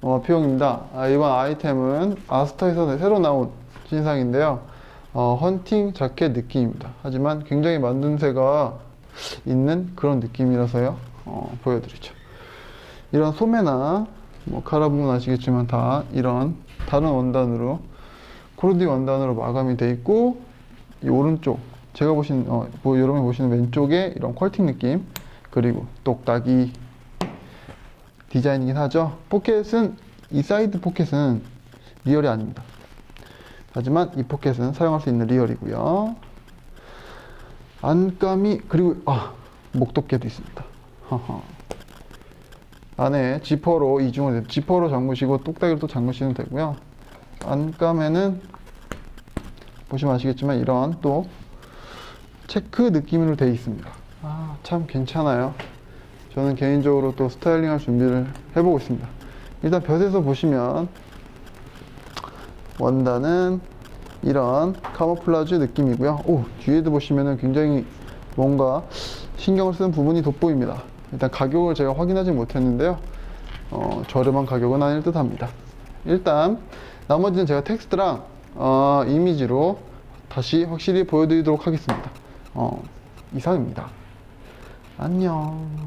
어, 비용입니다. 아, 이번 아이템은 아스터에서 새로 나온 신상인데요. 어, 헌팅 자켓 느낌입니다. 하지만 굉장히 만듦새가 있는 그런 느낌이라서요. 어, 보여드리죠. 이런 소매나 뭐 갈아보면 아시겠지만 다 이런 다른 원단으로 코르디 원단으로 마감이 돼 있고 이 오른쪽 제가 보신 어, 뭐 여러분이 보시는 왼쪽에 이런 퀄팅 느낌 그리고 똑딱이 디자인이긴 하죠. 포켓은 이 사이드 포켓은 리얼이 아닙니다. 하지만 이 포켓은 사용할 수 있는 리얼이고요. 안감이 그리고 아 목도깨도 있습니다. 허허. 안에 지퍼로 이중을 돼- 지퍼로 잠그시고 똑딱이로 또 잠그시면 되고요. 안감에는 보시면 아시겠지만 이런 또 체크 느낌으로 되어 있습니다. 아, 참 괜찮아요. 저는 개인적으로 또 스타일링 할 준비를 해보고 있습니다. 일단 볕에서 보시면 원단은 이런 카모플라주 느낌이고요. 오, 뒤에도 보시면은 굉장히 뭔가 신경을 쓴 부분이 돋보입니다. 일단 가격을 제가 확인하지 못했는데요. 어, 저렴한 가격은 아닐 듯 합니다. 일단 나머지는 제가 텍스트랑 어, 이미지로 다시 확실히 보여드리도록 하겠습니다. 어, 이상입니다. 안녕.